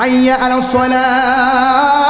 حي على الصلاة.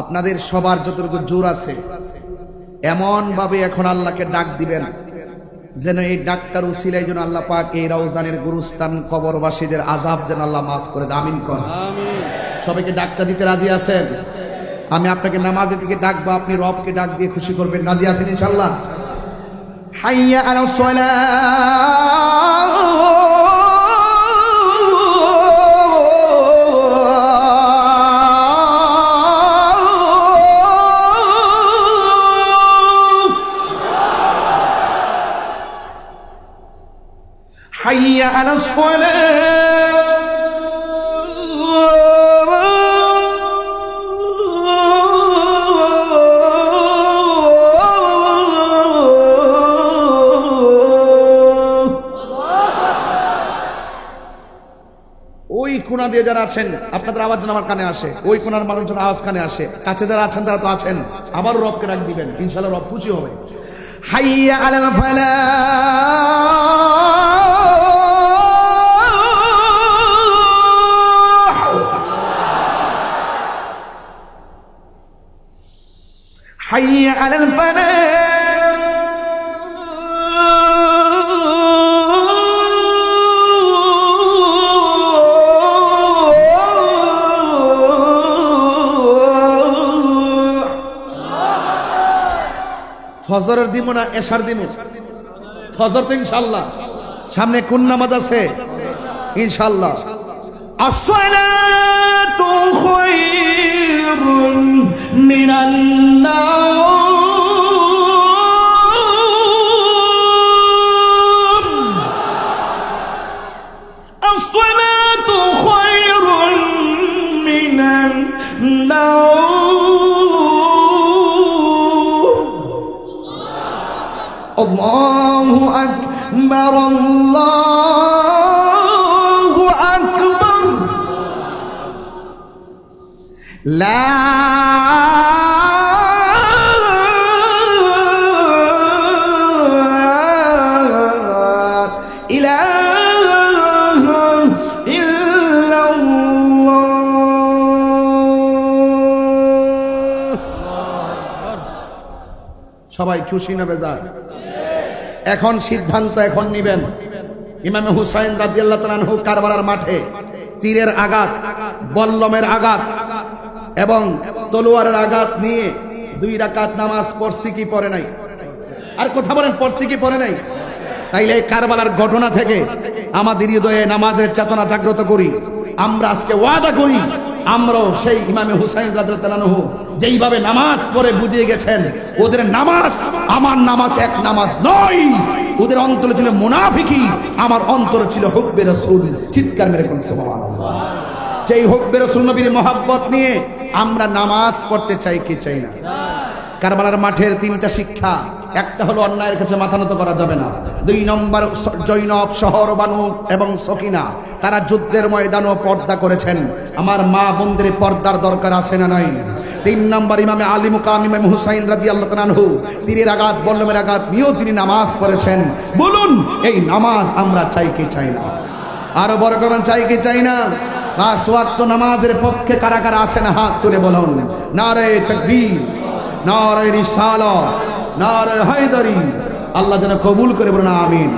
আপনাদের সবার যতটুকু জোর আছে এমন ভাবে এখন আল্লাহকে ডাক দিবেন যেন এই ডাক্তার উসিলাই যেন আল্লাহ পাক এই রওজানের গুরুস্থান কবরবাসীদের আজাব যেন আল্লাহ মাফ করে দেয়। আমিন কর সবাইকে ডাকটা দিতে রাজি আছেন? আমি আপনাকে নামাজের দিকে ডাকবো আপনি রবকে ডাক দিয়ে খুশি করবেন। রাজি আছেন ইনশাল্লাহ হাইয়া আলা حي হাইয়া আলাস ওই কোনা দিয়ে যারা আছেন, আপনাদের আওয়াজ যেন আমার কানে আসে, ওই কোনার মানুষ আওয়াজ কানে আসে। কাছে যারা আছেন, তারা তো আছেন। আবার রবকে ডাক দিবেন ইনশাল্লাহ রব খুশি হবে। হাইয়া আলাল ফালা। ফজরের দিব না এশার দিব ফজর তো ইনশাল্লাহ। সামনে কোন নামাজ আছে? ইনশাল্লাহ। আসসালাতু খায়রুন মিনান الله أكبر الله أكبر لا إله إلا الله সবাই খুশি না বেজার এখন সিদ্ধান্ত এখন নিবেন। ইমামে হুসাইন রাজিয়াল্লাহ তালানহু মাঠে তীরের আঘাত, বল্লমের আঘাত এবং তলোয়ারের আঘাত নিয়ে দুই রাকাত নামাজ পড়ছি কি পড়ে নাই? আর কথা বলেন, পড়ছি কি পড়ে নাই? তাইলে এই কারবালার ঘটনা থেকে আমাদের হৃদয়ে নামাজের চেতনা জাগ্রত করি। আমরা আজকে ওয়াদা করি আমরাও সেই ইমামে হুসাইন রাদিয়াল্লাহু যেইভাবে নামাজ পড়ে বুঝিয়ে গেছেন, ওদের নামাজ আমার নামাজ এক নামাজ নয়। ওদের অন্তরে ছিল মুনাফিকি, আমার অন্তরে ছিল হুব্বে রাসূল। চিৎকার মেরে কোন সেই হুব্বে রাসূল নবীর মহাব্বত নিয়ে আমরা নামাজ পড়তে চাই কি চাই না? কারবালার মাঠের তিনটা শিক্ষা একটা হলো অন্যায়ের কাছে মাথা নত করা যাবে না। দুই নম্বর জৈনব শহর বানু এবং সকিনা, তারা যুদ্ধের ময়দানও পর্দা করেছেন। আমার মা বোনদের পর্দার দরকার আছে না নাই? তিন নম্বর, ইমামে আলী মুকাম, ইমাম হুসাইন রাজি আল্লাহ তীরের আঘাত, বল্লমের আঘাত নিয়েও তিনি নামাজ পড়েছেন। বলুন, এই নামাজ আমরা চাই কি চাই না? আরও বড় করবেন, চাই কি চাই না? পাঁচ ওয়াক্ত নামাজের পক্ষে কারা কারা আসেন হাত তুলে বলুন। নারে তকবীর নারে রিসালা নারে হায়দারি আল্লাহ যেন কবুল করে বলুন আমিন।